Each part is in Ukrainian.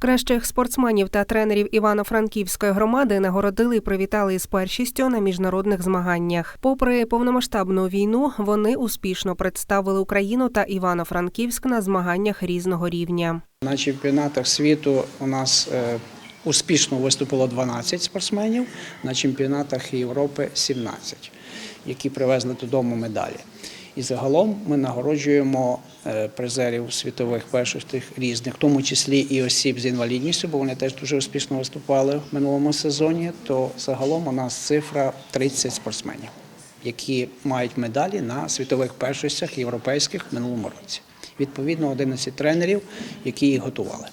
Кращих спортсменів та тренерів Івано-Франківської громади нагородили і привітали із першістю на міжнародних змаганнях. Попри повномасштабну війну, вони успішно представили Україну та Івано-Франківськ на змаганнях різного рівня. На чемпіонатах світу у нас е, успішно виступило 12 спортсменів, на чемпіонатах Європи 17, які привезли додому медалі. І загалом ми нагороджуємо призерів світових першостей різних, в тому числі і осіб з інвалідністю, бо вони теж дуже успішно виступали в минулому сезоні. То загалом у нас цифра 30 спортсменів, які мають медалі на світових першостях європейських в минулому році. Відповідно, 11 тренерів, які їх готували.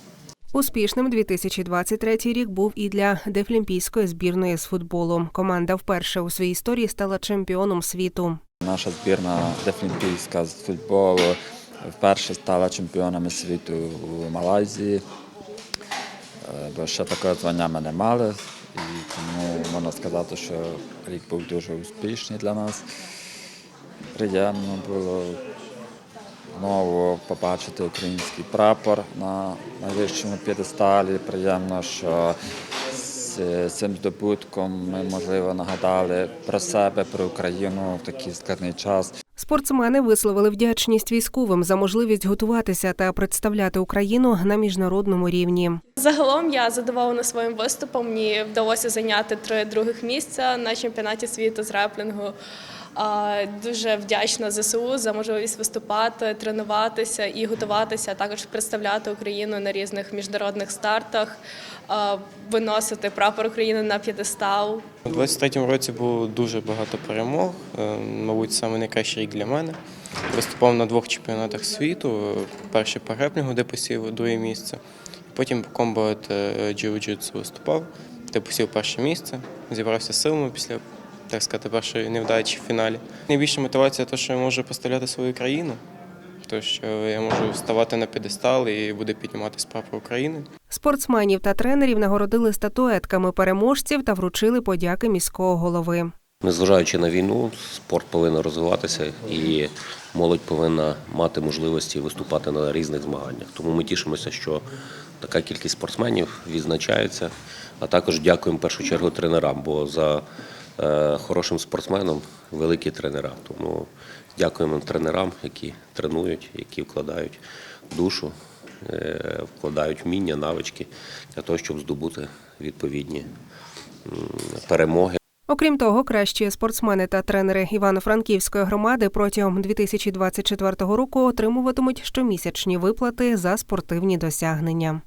Успішним 2023 рік був і для дефлімпійської збірної з футболу. Команда вперше у своїй історії стала чемпіоном світу. Наша збірна дефлімпійська з футболу вперше стала чемпіонами світу у Малайзії, Е, бо ще такого звання ми не мали. І тому можна сказати, що рік був дуже успішний для нас. Приємно було знову побачити український прапор на найвищому п'єдесталі. Приємно, що з цим здобутком ми, можливо, нагадали про себе, про Україну в такий складний час. Спортсмени висловили вдячність військовим за можливість готуватися та представляти Україну на міжнародному рівні. Загалом я задоволена своїм виступом. Мені вдалося зайняти три других місця на чемпіонаті світу з реплінгу. Дуже вдячна ЗСУ за можливість виступати, тренуватися і готуватися, а також представляти Україну на різних міжнародних стартах, виносити прапор України на п'єдестал. У 23-му році було дуже багато перемог. е, Мабуть, саме найкращий рік для мене. Виступав на двох чемпіонатах світу. Перший по греплінгу, де посів друге місце. Потім по комбо джиу-джитсу виступав, де посів перше місце. Зібрався силами після, так сказати, першої невдачі в фіналі. Найбільша мотивація те, що я можу поставляти свою країну, то що я можу вставати на п'єдестал і буде підніматися прапор України. Спортсменів та тренерів нагородили статуетками переможців та вручили подяки міського голови. Незважаючи на війну, спорт повинен розвиватися і молодь повинна мати можливості виступати на різних змаганнях. Тому ми тішимося, що така кількість спортсменів відзначається. А також дякуємо в першу чергу тренерам, бо за е, хорошим спортсменом великі тренера. Тому дякуємо тренерам, які тренують, які вкладають душу, е, вкладають вміння, навички для того, щоб здобути відповідні перемоги. Окрім того, кращі спортсмени та тренери Івано-Франківської громади протягом 2024 року отримуватимуть щомісячні виплати за спортивні досягнення.